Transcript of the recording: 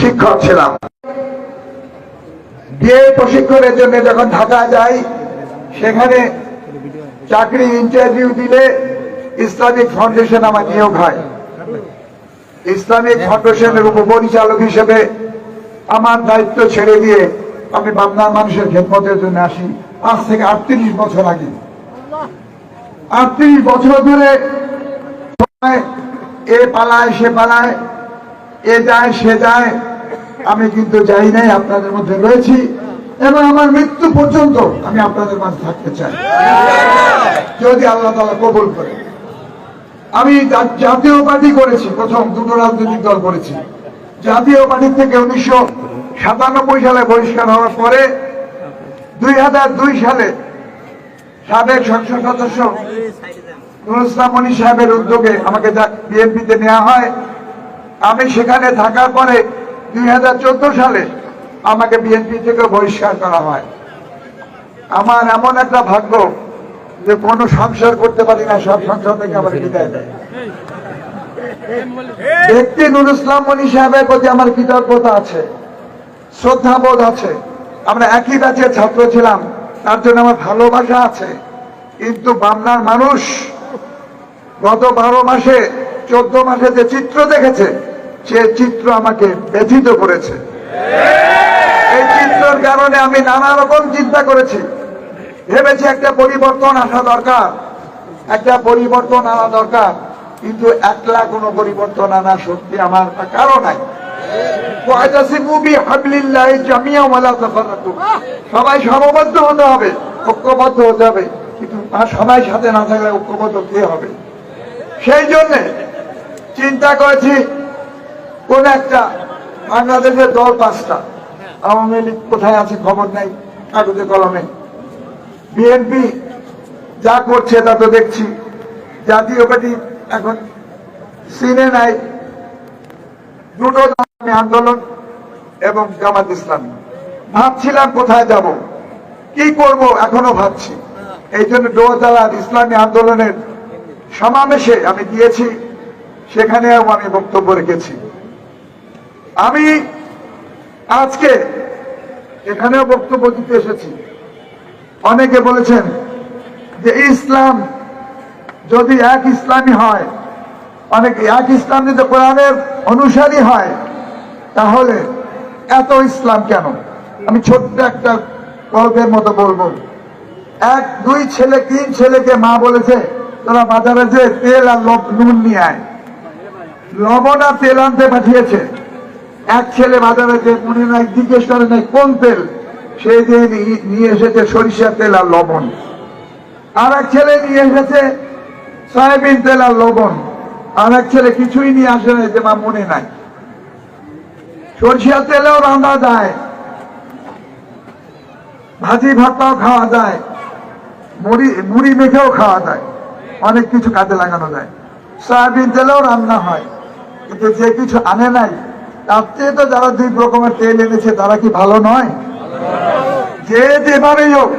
শিক্ষক ছিলাম। বিয়ে প্রশিক্ষণের জন্য যখন ঢাকা যাই, সেখানে চাকরি ইন্টারভিউ দিলে ইসলামিক ফাউন্ডেশন আমার নিয়োগ হয়। ইসলামিক ফাউন্ডেশনের উপপরিচালক হিসেবে আমার দায়িত্ব ছেড়ে দিয়ে আমি বাংলার মানুষের খেদমতের জন্য আসি। আজ থেকে আটত্রিশ বছর আগে। আটত্রিশ বছর ধরে এ পালায়, সে পালায় এ যায়, সে যায়। আমি কিন্তু যাই নাই, আপনাদের মধ্যে রয়েছি। এবং আমার মৃত্যু পর্যন্ত আমি আপনাদের মাঝে থাকতে চাই। যদি আল্লাহ তালা কবুল করে। আমি জাতীয় পার্টি করেছি, প্রথম দুটো রাজনৈতিক দল করেছি। জাতীয় পার্টি থেকে উনিশশো সাতানব্বই সালে বহিষ্কার হওয়ার পরে দুই হাজার দুই সালে সাবেক সংসদ সদস্য নুরুল ইসলাম মনি সাহেবের উদ্যোগে আমাকে বিএনপিতে নেওয়া হয় আমি সেখানে থাকার পরে দুই হাজার চোদ্দ সালে আমাকে বিএনপি থেকে বহিষ্কার করা হয়। আমার এমন একটা ভাগ্য যে কোনো সংসার করতে পারি না, সব সংসার থেকে আমার বিদায় দেয়। ব্যক্তি নুরুল ইসলাম মনি সাহেবের প্রতি আমার কৃতজ্ঞতা আছে, শ্রদ্ধাবোধ আছে। আমরা একই ব্যাচের ছাত্র ছিলাম, তার জন্য আমার ভালোবাসা আছে। কিন্তু বামনার মানুষ গত বারো মাসে, চোদ্দ মাসে যে চিত্র দেখেছে সে চিত্র আমাকে ব্যথিত করেছে। এই চিত্রের কারণে আমি নানা রকম চিন্তা করেছি। ভেবেছি একটা পরিবর্তন আসা দরকার। একটা পরিবর্তন আনা দরকার। কিন্তু একলা কোনো পরিবর্তন আনা সত্যি আমার কারও নাই। সবাই সমবদ্ধ হতে হবে, ঐক্যবদ্ধ হতে হবে। কিন্তু সবাই সাথে না থাকলে ঐক্যবদ্ধ কে হবে? সেই জন্যে চিন্তা করেছি কোন একটা বাংলাদেশের দল পাঁচটা। আওয়ামী লীগ কোথায় আছে খবর নাই, কাগজে কলমে। বিএনপি যা করছে তা তো দেখছি। জাতীয় পার্টি এখন সিনে নাই। দুটো ধর্মী আন্দোলন এবং জামাত ইসলামী। ভাবছিলাম কোথায় যাব, কি করব এখনও ভাবছি। এই জন্য দোয়াতালার ইসলামী আন্দোলনের সমাবেশে আমি গিয়েছি, সেখানেও আমি বক্তব্য রেখেছি। আমি আজকে এখানেও বক্তব্য দিতে এসেছি। অনেকে বলেছেন যে ইসলাম যদি এক ইসলামী হয়, অনেক এক ইসলাম যদি কোরআনের অনুসারী হয়, তাহলে এত ইসলাম কেন? আমি ছোট্ট একটা গল্পের মতো বলব। এক, দুই ছেলে, তিন ছেলেকে মা বলেছে, তোরা বাজারে যে তেল আর নুন নিয়ে আয়। লবণ আর তেল আনতে পাঠিয়েছে। এক ছেলে বাজারে যে মনে নাই, জিজ্ঞেস করে নাই, কোন তেল? সে যে নিয়ে এসেছে সরিষার তেল আর লবণ। আর এক ছেলে নিয়ে এসেছে সয়াবিন তেল আর লবণ। আর এক ছেলে কিছুই নিয়ে আসে না যে মা মনে নাই। সরিষার তেলেও রান্না যায়। ভাজি ভাতটাও খাওয়া যায়। মুড়ি মুড়ি মেখেও খাওয়া যায়। অনেক কিছু কাজে লাগানো যায়। সয়াবিন তেলেও রান্না হয়। কিন্তু যে কিছু আনে নাই তার চেয়ে তো যারা দুই রকমের তেল এনেছে, তারা কি ভালো নয়? যে যেভাবেই হোক।